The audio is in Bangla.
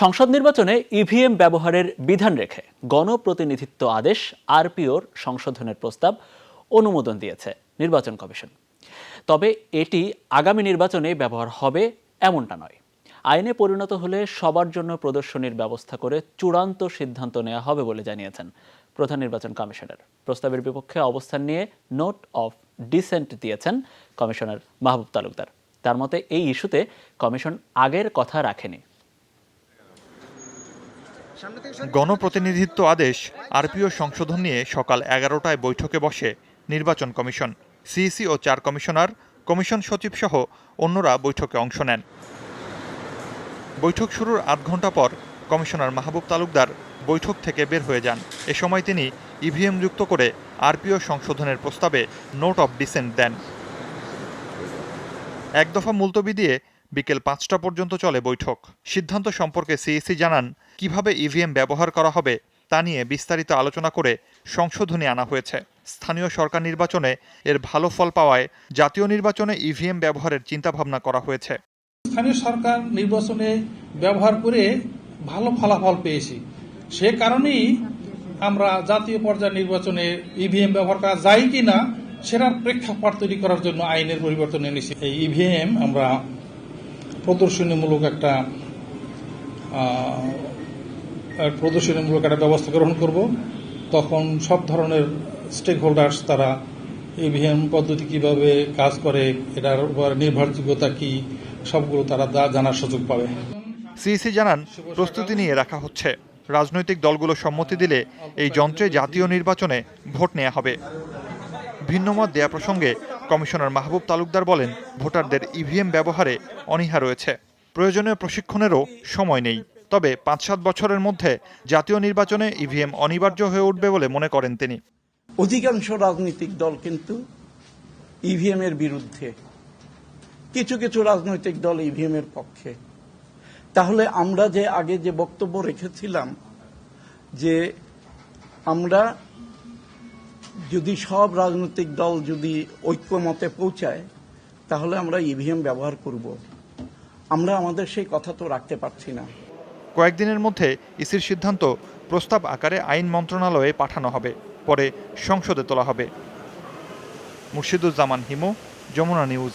সংসদ নির্বাচনে ইভিএম ব্যবহারের বিধান রেখে গণপ্রতিনিধিত্ব আদেশ আরপিওর সংশোধনের প্রস্তাব অনুমোদন দিয়েছে নির্বাচন কমিশন। তবে এটি আগামী নির্বাচনে ব্যবহার হবে এমনটা নয়। আইনে পরিণত হলে সবার জন্য প্রদর্শনীর ব্যবস্থা করে চূড়ান্ত সিদ্ধান্ত নেওয়া হবে বলে জানিয়েছেন প্রধান নির্বাচন কমিশনার। প্রস্তাবের বিপক্ষে অবস্থান নিয়ে নোট অফ ডিসেন্ট দিয়েছেন কমিশনার মাহবুব তালুকদার। তার মতে, এই ইস্যুতে কমিশন আগের কথা রাখেনি। গণপ্রতিনিধিত্ব আদেশ, আরপিও সংশোধন নিয়ে সকাল এগারোটায় বৈঠকে বসে নির্বাচন কমিশন। সিইসি ও চার কমিশনার, কমিশন সচিব সহ অন্যরা বৈঠকে অংশ নেন। বৈঠক শুরুর আধ ঘণ্টা পর কমিশনার মাহবুব তালুকদার বৈঠক থেকে বের হয়ে যান। এ সময় তিনি ইভিএম যুক্ত করে আরপিও সংশোধনের প্রস্তাবে নোট অব ডিসেন্ট দেন। এক দফা মুলতবি দিয়ে বিকেল পাঁচটা পর্যন্ত চলে বৈঠক। সিদ্ধান্ত সম্পর্কে সিইসি জানান, কীভাবে ইভিএম ব্যবহার করা হবে তা নিয়ে বিস্তারিত আলোচনা করে সংশোধনী আনা হয়েছে। স্থানীয় সরকার নির্বাচনে এর ভালো ফল পাওয়ায় জাতীয় নির্বাচনে ইভিএম ব্যবহারের চিন্তাভাবনা করা হয়েছে। স্থানীয় সরকার নির্বাচনে ব্যবহার করে ভালো ফলাফল পেয়েছি। সে কারণেই আমরা জাতীয় পর্যায়ে নির্বাচনে ইভিএম ব্যবহার করা যায় কি না সেটার প্রেক্ষাপট তৈরি করার জন্য আইনের পরিবর্তন এনেছি। এই ইভিএম আমরা প্রদর্শনীমূলক একটা প্রদর্শনীমূলক একটা ব্যবস্থা গ্রহণ করব। তখন সব ধরনের স্টেক হোল্ডার্স তারা ইভিএম পদ্ধতি কীভাবে কাজ করে, এটার উপর নির্ভরযোগ্যতা কি, সবগুলো তারা জানার সুযোগ পাবে। সিইসি জানান, প্রস্তুতি নিয়ে রাখা হচ্ছে। রাজনৈতিক দলগুলো সম্মতি দিলে এই যন্ত্রে জাতীয় নির্বাচনে ভোট নেওয়া হবে। ভিন্নমত দেয়া প্রসঙ্গে কমিশনার মাহবুব তালুকদার বলেন, ভোটারদের ইভিএম ব্যবহারে অনীহা রয়েছে। প্রয়োজনীয় প্রশিক্ষণেরও সময় নেই। তবে পাঁচ সাত বছরের মধ্যে জাতীয় নির্বাচনে ইভিএম অনিবার্য হয়ে উঠবে বলে মনে করেন তিনি। অধিকাংশ রাজনৈতিক দল কিন্তু ইভিএম এর বিরুদ্ধে। কিছু কিছু রাজনৈতিক দল ইভিএম এর পক্ষে। তাহলে আমরা যে আগে যে বক্তব্য রেখেছিলাম, যে আমরা যদি সব রাজনৈতিক দল যদি ঐক্যমতে পৌঁছায়, তাহলে আমরা ইভিএম ব্যবহার করব। আমরা আমাদের সেই কথা তো রাখতে পারছি না। কয়েকদিনের মধ্যে ইসির সিদ্ধান্ত প্রস্তাব আকারে আইন মন্ত্রণালয়ে পাঠানো হবে, পরে সংসদে তোলা হবে। মুর্শিদুজ্জামান হিমু, যমুনা নিউজ।